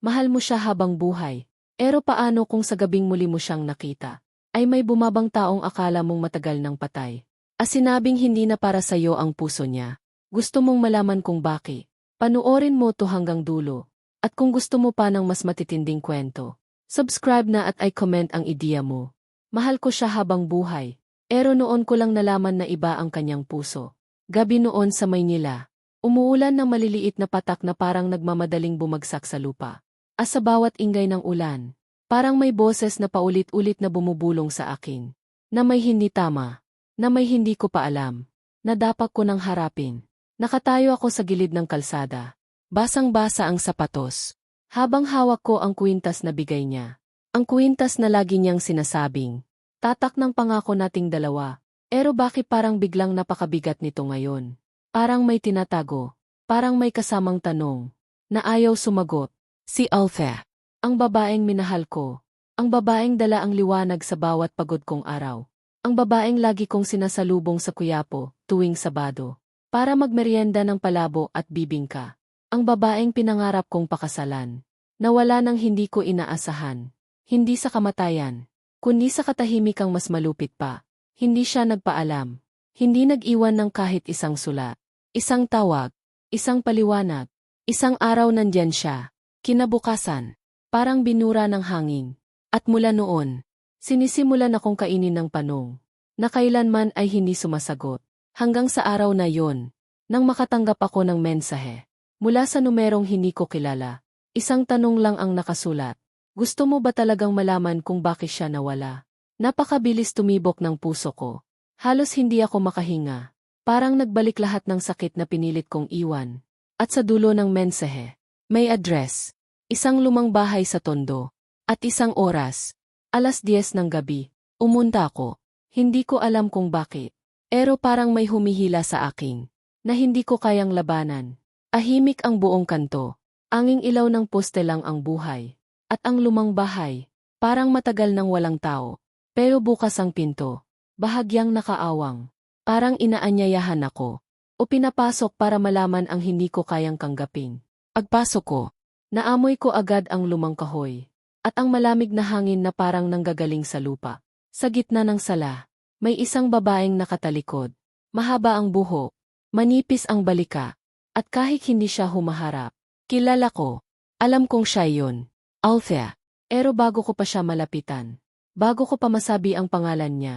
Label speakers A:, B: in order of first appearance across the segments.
A: Mahal mo siya habang buhay. Pero paano kung sa gabing muli mo siyang nakita? Ay may bumabang taong akala mong matagal ng patay. As sinabing hindi na para sa'yo ang puso niya. Gusto mong malaman kung bakit. Panuorin mo to hanggang dulo. At kung gusto mo pa ng mas matitinding kwento, subscribe na at i-comment ang ideya mo. Mahal ko siya habang buhay. Pero noon ko lang nalaman na iba ang kanyang puso. Gabi noon sa Maynila. Umuulan ng maliliit na patak na parang nagmamadaling bumagsak sa lupa. As sa bawat ingay ng ulan, parang may boses na paulit-ulit na bumubulong sa akin. Na may hindi tama. Na may hindi ko pa alam. Na dapat ko nang harapin. Nakatayo ako sa gilid ng kalsada. Basang-basa ang sapatos. Habang hawak ko ang kwintas na bigay niya. Ang kwintas na lagi niyang sinasabing. Tatak ng pangako nating dalawa. Pero bakit parang biglang napakabigat nito ngayon? Parang may tinatago. Parang may kasamang tanong. Na ayaw sumagot. Si Althea. Ang babaeng minahal ko. Ang babaeng dala ang liwanag sa bawat pagod kong araw. Ang babaeng lagi kong sinasalubong sa kuyapo, tuwing Sabado. Para magmerienda ng palabo at bibingka. Ang babaeng pinangarap kong pakasalan. Nawala nang hindi ko inaasahan. Hindi sa kamatayan. Kundi sa katahimikang mas malupit pa. Hindi siya nagpaalam. Hindi nag-iwan ng kahit isang sula. Isang tawag. Isang paliwanag. Isang araw nandyan siya. Kinabukasan. Parang binura ng hangin. At mula noon, sinisimulan akong kainin ng panong. Na kailanman ay hindi sumasagot. Hanggang sa araw na yon, nang makatanggap ako ng mensahe. Mula sa numerong hindi ko kilala. Isang tanong lang ang nakasulat. Gusto mo ba talagang malaman kung bakit siya nawala? Napakabilis tumibok ng puso ko. Halos hindi ako makahinga. Parang nagbalik lahat ng sakit na pinilit kong iwan. At sa dulo ng mensahe, may address. Isang lumang bahay sa Tondo. At isang oras. Alas 10 ng gabi. Umunta ako. Hindi ko alam kung bakit. Pero parang may humihila sa akin. Na hindi ko kayang labanan. Ahimik ang buong kanto. Anging ilaw ng poste lang ang buhay. At ang lumang bahay. Parang matagal nang walang tao. Pero bukas ang pinto. Bahagyang nakaawang. Parang inaanyayahan ako. O pinapasok para malaman ang hindi ko kayang kanggapin. Pagpasok ko, naamoy ko agad ang lumang kahoy. At ang malamig na hangin na parang nanggagaling sa lupa. Sa gitna ng sala, may isang babaeng nakatalikod. Mahaba ang buhok, manipis ang balika, at kahit hindi siya humaharap, kilala ko, alam kong siya yon. Althea. Pero bago ko pa siya malapitan, bago ko pa masabi ang pangalan niya,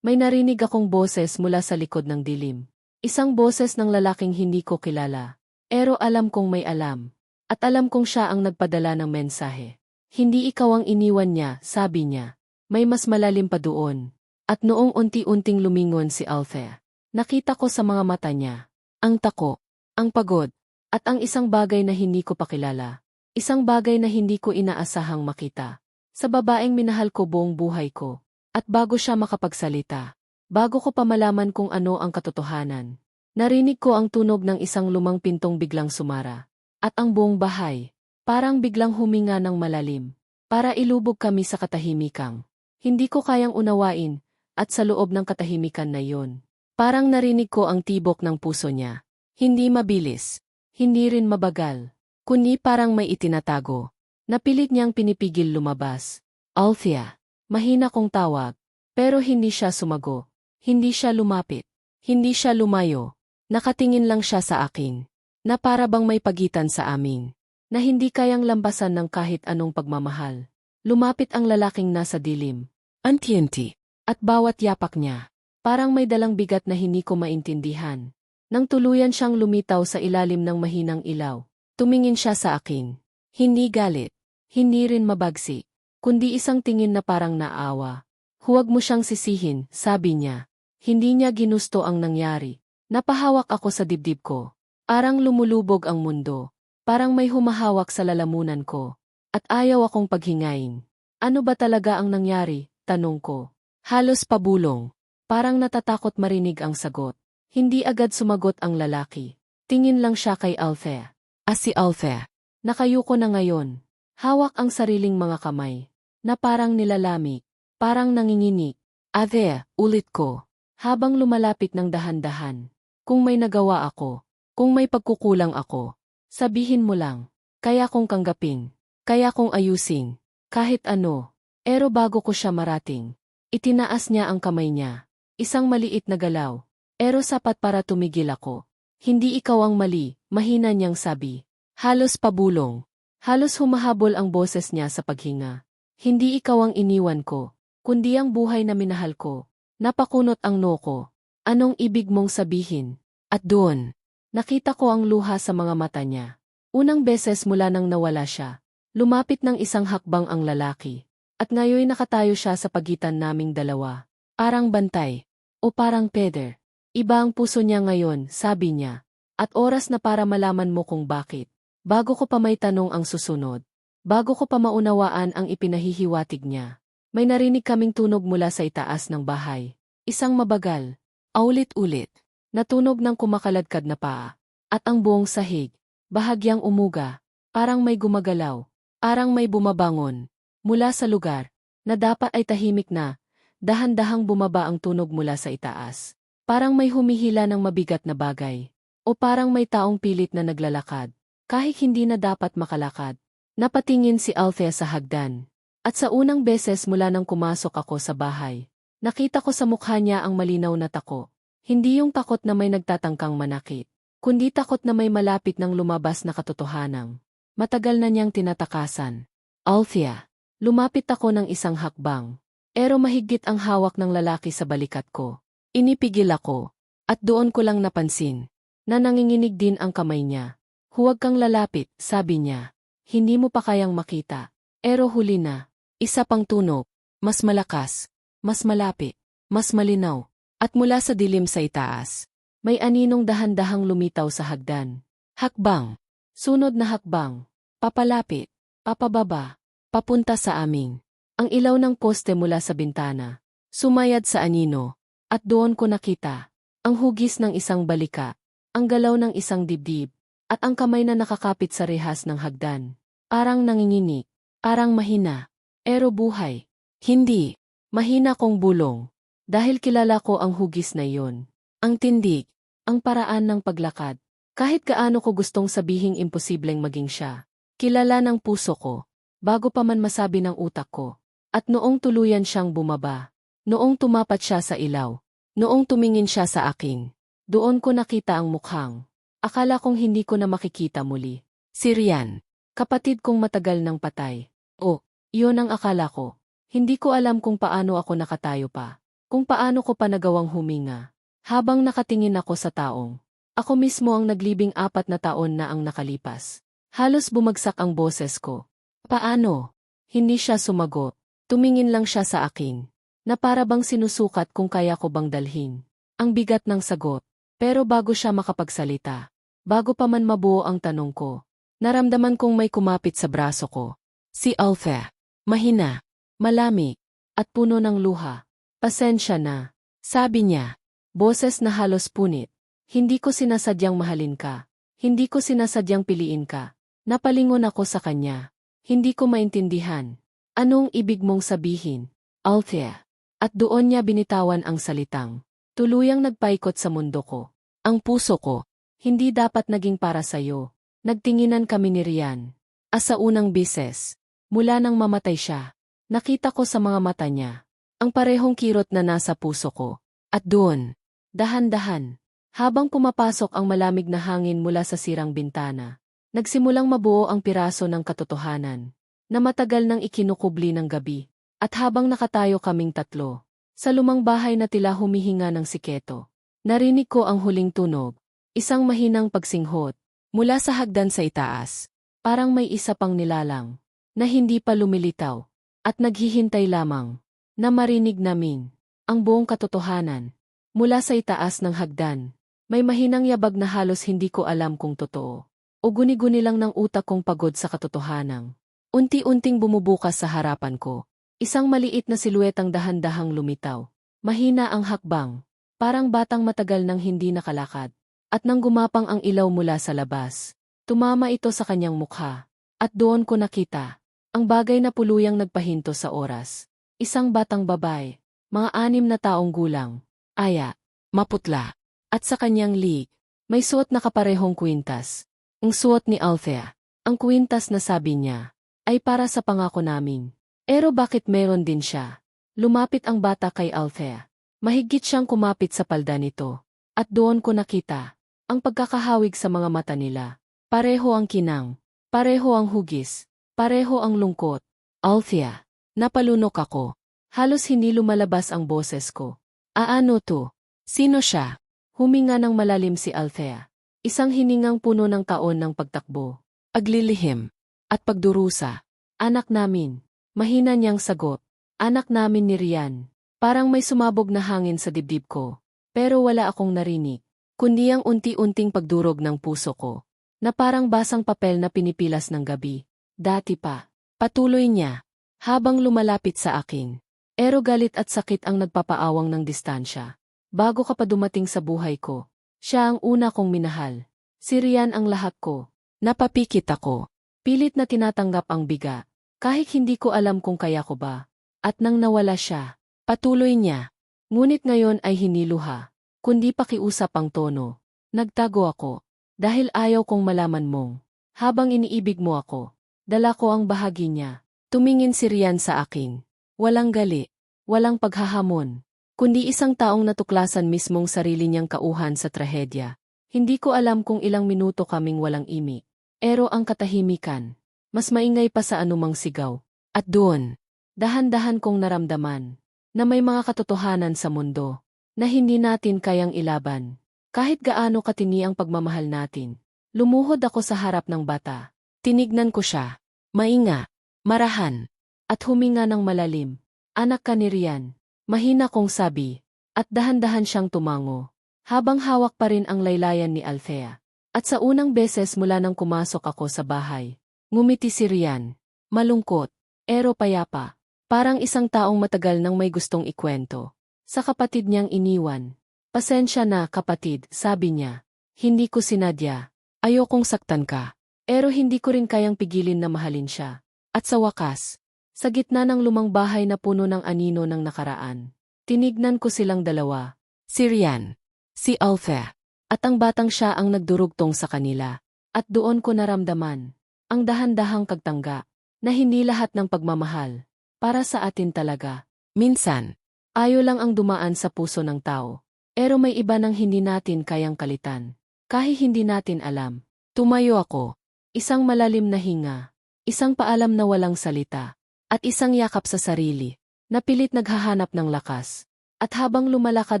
A: may narinig akong boses mula sa likod ng dilim. Isang boses ng lalaking hindi ko kilala. Pero alam kong may alam. At alam kong siya ang nagpadala ng mensahe. Hindi ikaw ang iniwan niya, sabi niya. May mas malalim pa doon. At noong unti-unting lumingon si Althea, nakita ko sa mga mata niya. Ang tako, ang pagod, at ang isang bagay na hindi ko pakilala. Isang bagay na hindi ko inaasahang makita. Sa babaeng minahal ko buong buhay ko. At bago siya makapagsalita, bago ko pa malaman kung ano ang katotohanan, narinig ko ang tunog ng isang lumang pintong biglang sumara. At ang buong bahay, parang biglang huminga ng malalim, para ilubog kami sa katahimikang. Hindi ko kayang unawain, at sa loob ng katahimikan na yon, parang narinig ko ang tibok ng puso niya. Hindi mabilis, hindi rin mabagal, kundi parang may itinatago. Napilit niyang pinipigil lumabas. Althea, mahina kong tawag, pero hindi siya sumago. Hindi siya lumapit. Hindi siya lumayo. Nakatingin lang siya sa akin na para bang may pagitan sa amin, na hindi kayang lambasan ng kahit anong pagmamahal. Lumapit ang lalaking nasa dilim, antienti, at bawat yapak niya, parang may dalang bigat na hindi ko maintindihan. Nang tuluyan siyang lumitaw sa ilalim ng mahinang ilaw, tumingin siya sa akin. Hindi galit, hindi rin mabagsi, kundi isang tingin na parang naawa. Huwag mo siyang sisihin, sabi niya. Hindi niya ginusto ang nangyari. Napahawak ako sa dibdib ko. Arang lumulubog ang mundo. Parang may humahawak sa lalamunan ko. At ayaw akong paghingain. Ano ba talaga ang nangyari? Tanong ko. Halos pabulong. Parang natatakot marinig ang sagot. Hindi agad sumagot ang lalaki. Tingin lang siya kay Althea. As si Althea. Nakayuko na ngayon. Hawak ang sariling mga kamay. Na parang nilalamig. Parang nanginginig. Althea, ulit ko. Habang lumalapit ng dahan-dahan. Kung may nagawa ako, kung may pagkukulang ako, sabihin mo lang, kaya kong kanggapin. Kaya kong ayusin. Kahit ano. Pero bago ko siya marating. Itinaas niya ang kamay niya. Isang maliit na galaw. Pero sapat para tumigil ako. Hindi ikaw ang mali, mahina niyang sabi. Halos pabulong. Halos humahabol ang boses niya sa paghinga. Hindi ikaw ang iniwan ko, kundi ang buhay na minahal ko. Napakunot ang no ko. Anong ibig mong sabihin? At doon, nakita ko ang luha sa mga mata niya. Unang beses mula nang nawala siya, lumapit ng isang hakbang ang lalaki. At ngayon nakatayo siya sa pagitan naming dalawa. Parang bantay. O parang peder. Iba ang puso niya ngayon, sabi niya. At oras na para malaman mo kung bakit. Bago ko pa may tanong ang susunod. Bago ko pa maunawaan ang ipinahihiwatig niya. May narinig kaming tunog mula sa itaas ng bahay. Isang mabagal. Aulit-ulit. Natunog ng kumakaladkad na paa. At ang buong sahig. Bahagyang umuga. Parang may gumagalaw. Parang may bumabangon. Mula sa lugar. Na dapat ay tahimik na. Dahan-dahang bumaba ang tunog mula sa itaas. Parang may humihila ng mabigat na bagay. O parang may taong pilit na naglalakad. Kahit hindi na dapat makalakad. Napatingin si Althea sa hagdan. At sa unang beses mula nang kumasok ako sa bahay, nakita ko sa mukha niya ang malinaw na tako. Hindi yung takot na may nagtatangkang manakit, kundi takot na may malapit ng lumabas na katotohanan. Matagal na niyang tinatakasan. Althea, lumapit ako ng isang hakbang. Pero mahigit ang hawak ng lalaki sa balikat ko. Inipigil ako. At doon ko lang napansin na nanginginig din ang kamay niya. Huwag kang lalapit, sabi niya. Hindi mo pa kayang makita. Pero huli na. Isa pang tunog. Mas malakas. Mas malapit. Mas malinaw. At mula sa dilim sa itaas. May aninong dahan-dahang lumitaw sa hagdan. Hakbang. Sunod na hakbang. Papalapit. Papababa. Papunta sa aming. Ang ilaw ng poste mula sa bintana. Sumayad sa anino. At doon ko nakita. Ang hugis ng isang balika. Ang galaw ng isang dibdib. At ang kamay na nakakapit sa rehas ng hagdan. Parang nanginginig. Parang mahina. Pero buhay. Hindi. Mahina kong bulong. Dahil kilala ko ang hugis na iyon. Ang tindig. Ang paraan ng paglakad. Kahit gaano ko gustong sabihing imposibleng maging siya. Kilala ng puso ko. Bago pa man masabi ng utak ko. At noong tuluyan siyang bumaba. Noong tumapat siya sa ilaw. Noong tumingin siya sa akin. Doon ko nakita ang mukhang. Akala kong hindi ko na makikita muli. Si Rian. Kapatid kong matagal ng patay. O, iyon ang akala ko. Hindi ko alam kung paano ako nakatayo pa. Kung paano ko pa nagawang huminga. Habang nakatingin ako sa taong. Ako mismo ang naglibing apat na taon na ang nakalipas. Halos bumagsak ang boses ko. Paano? Hindi siya sumagot. Tumingin lang siya sa akin. Na para bang sinusukat kung kaya ko bang dalhin. Ang bigat ng sagot. Pero bago siya makapagsalita. Bago pa man mabuo ang tanong ko. Naramdaman kong may kumapit sa braso ko. Si Alpha. Mahina, malamig, at puno ng luha. Pasensya na, sabi niya. Boses na halos punit. Hindi ko sinasadyang mahalin ka. Hindi ko sinasadyang piliin ka. Napalingon ako sa kanya. Hindi ko maintindihan. Anong ibig mong sabihin? Althea. At doon niya binitawan ang salitang. Tuluyang nagpaikot sa mundo ko. Ang puso ko. Hindi dapat naging para sa'yo. Nagtinginan kami ni Rian. Asa unang bises. Mula nang mamatay siya, nakita ko sa mga mata niya, ang parehong kirot na nasa puso ko. At doon, dahan-dahan, habang pumapasok ang malamig na hangin mula sa sirang bintana, nagsimulang mabuo ang piraso ng katotohanan, na matagal nang ikinukubli ng gabi. At habang nakatayo kaming tatlo, sa lumang bahay na tila humihinga ng siketo, narinig ko ang huling tunog, isang mahinang pagsinghot, mula sa hagdan sa itaas, parang may isa pang nilalang na hindi pa lumilitaw, at naghihintay lamang, na marinig namin, ang buong katotohanan, mula sa itaas ng hagdan. May mahinang yabag na halos hindi ko alam kung totoo, o guni-guni lang ng utak kong pagod sa katotohanan. Unti-unting bumubukas sa harapan ko, isang maliit na siluetang dahan-dahang lumitaw. Mahina ang hakbang, parang batang matagal nang hindi nakalakad, at nang gumapang ang ilaw mula sa labas. Tumama ito sa kanyang mukha, at doon ko nakita, ang bagay na puluyang nagpahinto sa oras. Isang batang babae, mga anim na taong gulang, aya, maputla, at sa kanyang lig, may suot na kaparehong kwintas. Ang suot ni Althea, ang kwintas na sabi niya, ay para sa pangako namin. Pero bakit meron din siya? Lumapit ang bata kay Althea. Mahigit siyang kumapit sa palda nito. At doon ko nakita ang pagkakahawig sa mga mata nila. Pareho ang kinang, pareho ang hugis, pareho ang lungkot. Althea, napalunok ako. Halos hindi lumalabas ang boses ko. Aano to? Sino siya? Huminga ng malalim si Althea. Isang hiningang puno ng taon ng pagtakbo. Aglilihim. At pagdurusa. Anak namin. Mahina niyang sagot. Anak namin ni Rian. Parang may sumabog na hangin sa dibdib ko. Pero wala akong narinig. Kundi ang unti-unting pagdurog ng puso ko. Na parang basang papel na pinipilas ng gabi. Dati pa. Patuloy niya. Habang lumalapit sa akin. Ero galit at sakit ang nagpapaawang ng distansya. Bago ka pa dumating sa buhay ko. Siya ang una kong minahal. Si Rian ang lahat ko. Napapikit ako. Pilit na tinatanggap ang biga. Kahit hindi ko alam kung kaya ko ba. At nang nawala siya, patuloy niya. Ngunit ngayon ay hiniluha. Kundi pakiusap ang tono. Nagtago ako. Dahil ayaw kong malaman mong. Habang iniibig mo ako. Dala ko ang bahagi niya. Tumingin si Rian sa akin. Walang gali. Walang paghahamon. Kundi isang taong natuklasan mismong sarili niyang kauhan sa trahedya. Hindi ko alam kung ilang minuto kaming walang imi. Pero ang katahimikan. Mas maingay pa sa anumang sigaw. At doon, dahan-dahan kong naramdaman na may mga katotohanan sa mundo na hindi natin kayang ilaban. Kahit gaano katini ang pagmamahal natin. Lumuhod ako sa harap ng bata. Tinignan ko siya. Mainga, marahan, at huminga ng malalim. Anak ka ni Rian. Mahina kong sabi. At dahan-dahan siyang tumango. Habang hawak pa rin ang laylayan ni Althea. At sa unang beses mula nang kumasok ako sa bahay, ngumiti si Rian. Malungkot, ero payapa. Parang isang taong matagal nang may gustong ikwento. Sa kapatid niyang iniwan. Pasensya na, kapatid, sabi niya. Hindi ko sinadya. Ayokong saktan ka. Pero hindi ko rin kayang pigilin na mahalin siya. At sa wakas, sa gitna ng lumang bahay na puno ng anino ng nakaraan, tinignan ko silang dalawa. Si Rian, si Althea, at ang batang siya ang nagdurugtong sa kanila. At doon ko naramdaman, ang dahan-dahang kagtangga, na hindi lahat ng pagmamahal, para sa atin talaga. Minsan, ayo lang ang dumaan sa puso ng tao. Pero may iba nang hindi natin kayang kalitan. Kahit hindi natin alam. Tumayo ako. Isang malalim na hinga. Isang paalam na walang salita. At isang yakap sa sarili. Napilit naghahanap ng lakas. At habang lumalakad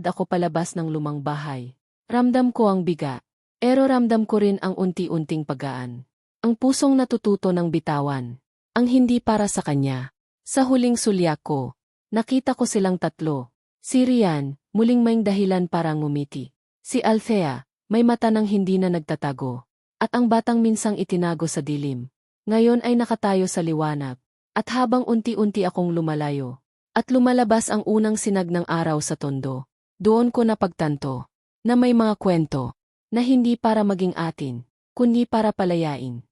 A: ako palabas ng lumang bahay, ramdam ko ang biga. Pero ramdam ko rin ang unti-unting pagaan. Ang pusong natututo ng bitawan. Ang hindi para sa kanya. Sa huling sulyak ko, nakita ko silang tatlo. Si Rian, muling may dahilan para ngumiti. Si Althea, may mata nang hindi na nagtatago. At ang batang minsang itinago sa dilim. Ngayon ay nakatayo sa liwanag. At habang unti-unti akong lumalayo, at lumalabas ang unang sinag ng araw sa tondo, doon ko napagtanto na may mga kwento na hindi para maging atin, kundi para palayain.